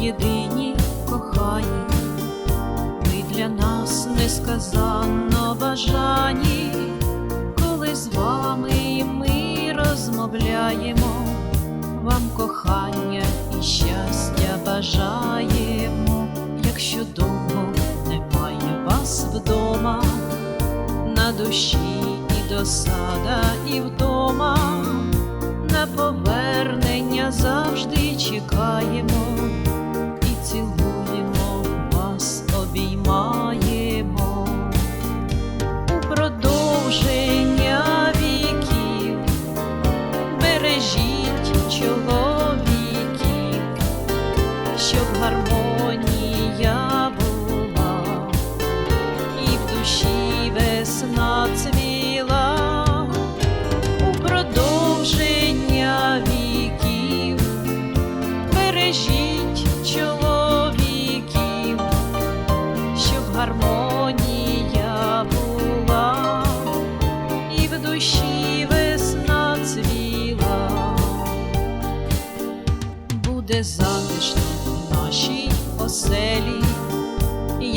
єдині кохані, ми для нас несказанно бажані, коли з вами ми розмовляємо, вам кохання і щастя бажаємо, якщо довго немає вас вдома, на душі і досада, і вдома. На повернення завжди чекаємо.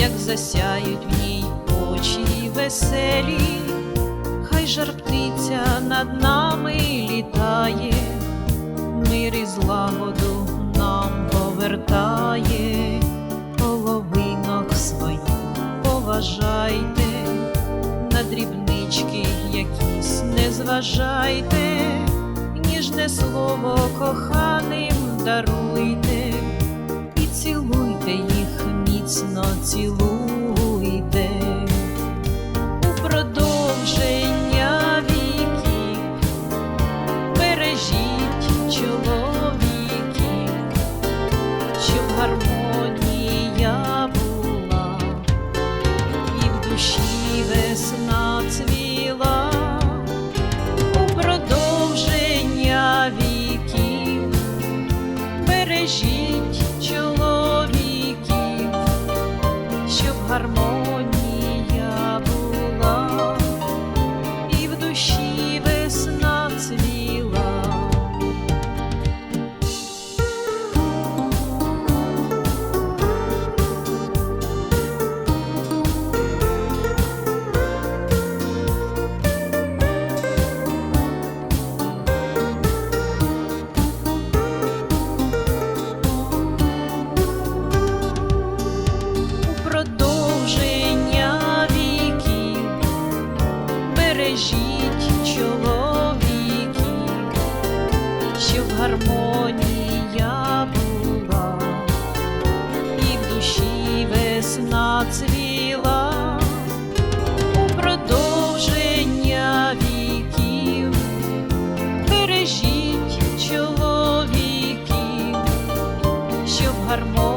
Як засяють в ній очі веселі, хай жар птиця над нами літає, мир і злагоду нам повертає, половинок своїх поважайте, на дрібнички якісь не зважайте, ніжне слово коханим даруйте міцно цілуйте у продовження віків, бережіть чоловіків, щоб гармонія була, і в душі весна цвіла. armónicos.